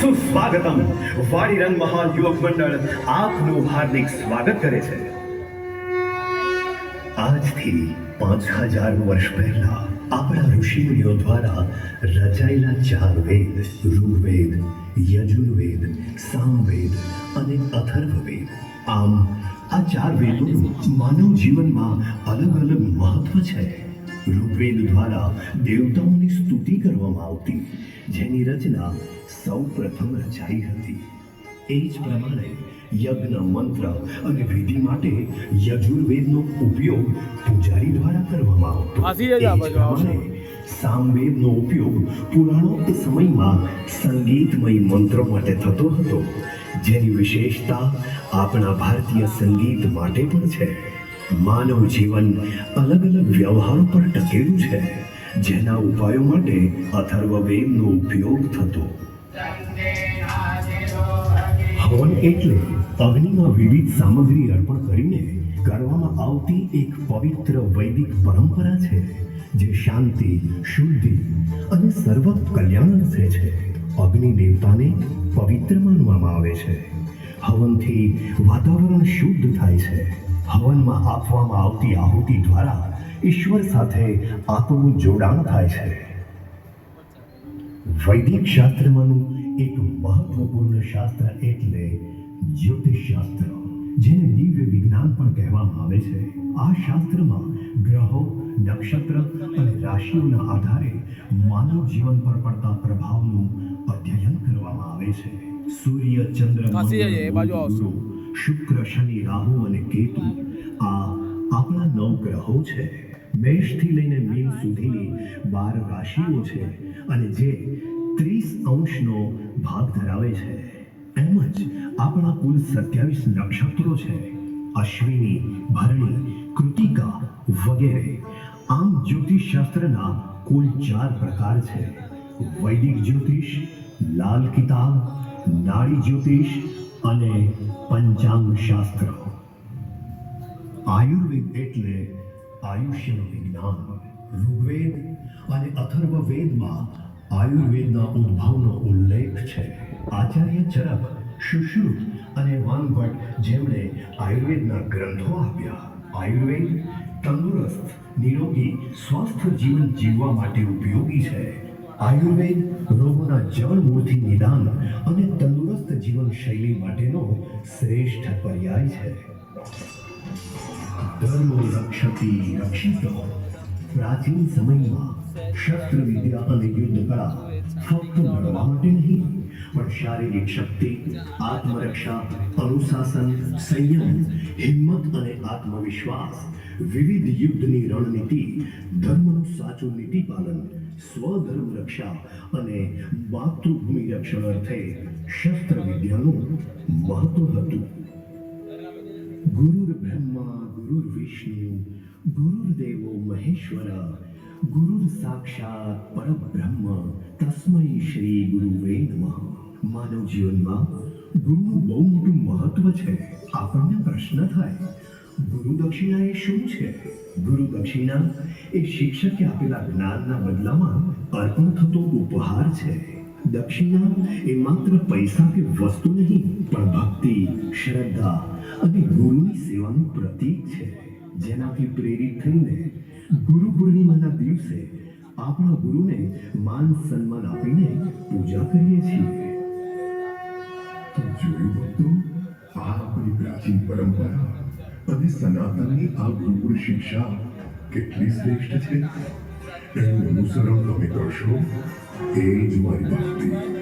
સુસ્વાગતમ. વાડીરંગ મહાલ યુવક મંડળ આપનું હાર્દિક સ્વાગત કરે છે. આજથી પાંચ હજાર વર્ષ પહેલા આપણા ઋષિમુનિઓ દ્વારા રચાયેલા ચાર વેદ, ઋગ્વેદ, યજુર્વેદ, સામવેદ અને અથર્વવેદ. આમ, આ ચાર વેદોનું માનવ જીવનમાં અલગ અલગ મહત્વ છે. ઋગ્વેદ દ્વારા દેવતાઓની સ્તુતિ કરવામાં આવતી. જેની રચના સૌ પ્રથમ રચાઈ હતી. એ જ પ્રમાણે યજ્ઞ મંત્ર અને વિધિ માટે યજુર્વેદનો ઉપયોગ પૂજારી દ્વારા કરવામાં આવતો. સામવેદનો ઉપયોગ પુરાણોક્ત સમયમાં સંગીતમય મંત્રો માટે થતો હતો. જેની વિશેષતા આપણા ભારતીય સંગીત માટે પણ છે. માનવ જીવન અલગ અલગ વ્યવહારો પર ટકેલું છે. જેના ઉપાયો માટે અથર્વવેદનો ઉપયોગ થતો. હવન એટલે અગ્નિમાં વિવિધ સામગ્રી અર્પણ કરીને કરવામાં આવતી એક પવિત્ર વૈદિક પરંપરા છે, જે શાંતિ, શુદ્ધિ અને સર્વ કલ્યાણ અર્થે છે. અગ્નિ દેવતાને પવિત્ર માનવામાં આવે છે. હવનથી વાતાવરણ શુદ્ધ થાય છે. હવનમાં આપવામાં આવતી આહુતિ દ્વારા ઈશ્વર સાથે આત્મનું જોડાણ થાય છે. વૈદિક શાસ્ત્રમાંનું એક મહત્વપૂર્ણ શાસ્ત્ર એટલે જ્યોતિષ શાસ્ત્ર જેને દિવ્ય વિજ્ઞાન પણ કહેવામાં આવે છે. આ શાસ્ત્રમાં ગ્રહો નક્ષત્ર અને રાશિઓના આધારે માનવ જીવન પર પડતા પ્રભાવનું અધ્યયન કરવામાં આવે છે. સૂર્ય ચંદ્ર શુક્ર શનિ રાહુ અને કેતુ આ આપણા નવ ગ્રહો છે. મેષથી લઈને મીન સુધીની બાર રાશિઓ છે અને જે ત્રીસ અંશનો ભાગ ધરાવે છે. એમ જ આપણા કુલ સત્યાવીસ નક્ષત્રો છે. અશ્વિની, ભરણી, કૃતિકા વગેરે. આમ જ્યોતિષ શાસ્ત્રના કુલ ચાર પ્રકાર છે. વૈદિક જ્યોતિષ, લાલ કિતાબ, નાડી જ્યોતિષ અને પંચાંગ શાસ્ત્ર આયુર્વેદ એટલે આયુષ્યનું વિજ્ઞાન, ઋગ્વેદ અને અથર્વવેદમાં આયુર્વેદના ઉદ્ભવનો ઉલ્લેખ છે. આચાર્ય ચરક સુશ્રુત અને વાનભટ્ટ જેમણે આયુર્વેદના ગ્રંથો આપ્યા. આયુર્વેદ તંદુરસ્ત, નિરોગી, સ્વસ્થ જીવન જીવવા માટે ઉપયોગી છે. આયુર્વેદ રોગોના જળ મૂળથી નિદાન અને તંદુરસ્ત જીવન શૈલી માટેનો શ્રેષ્ઠ પર્યાય છે. ધર્મો રક્ષતિ રક્ષિતો પ્રાચીન સમયમાં શસ્ત્ર વિદ્યા અને યુદ્ધ કળા ફક્ત લડવા માટે નહીં પણ શારીરિક શક્તિ આત્મરક્ષા અનુશાસન સંયમ હિંમત અને આત્મવિશ્વાસ વિવિધ યુદ્ધની રણનીતિ ધર્મનું સાચું નીતિ પાલન સ્વધર્મ રક્ષા અને માતૃભૂમિ રક્ષણ અર્થે શસ્ત્ર વિદ્યાનું મહત્વ હતું બ્રહ્મા ગુરુર વિષ્ણુ ગુરુર્દેવો મહેશ્વર ગુરુર સાક્ષાત પરબ્રહ્મ તસ્મય શ્રી ગુરુવે નમઃ માનવ જીવનમાં ગુરુનું બહુ મોટું મહત્વ છે આપણને પ્રશ્ન થાય ગુરુ દક્ષિણા એ શું છે ગુરુ દક્ષિણા એ શિક્ષકે આપેલા જ્ઞાનના બદલામાં અર્પણ થતો ઉપહાર છે દક્ષિણા એ માત્ર પૈસા કે વસ્તુ નહીં, પણ ભક્તિ, શ્રદ્ધા અને ગુરુની સેવાનું પ્રતીક છે, જેનાથી પ્રેરિત થઈને ગુરુ પૂર્ણિમાના દિવસે આપણા ગુરુને માન સન્માન આપીને પૂજા કરીએ છીએ. તો જોયું ભક્તો આ આપણી પ્રાચીન પરંપરા અને સનાતનની આ ગુરુકુળ શિક્ષા કેટલી શ્રેષ્ઠ છે? એનું અનુસરણ તમે કરશો? એ જ મારી ભક્તિ બોલો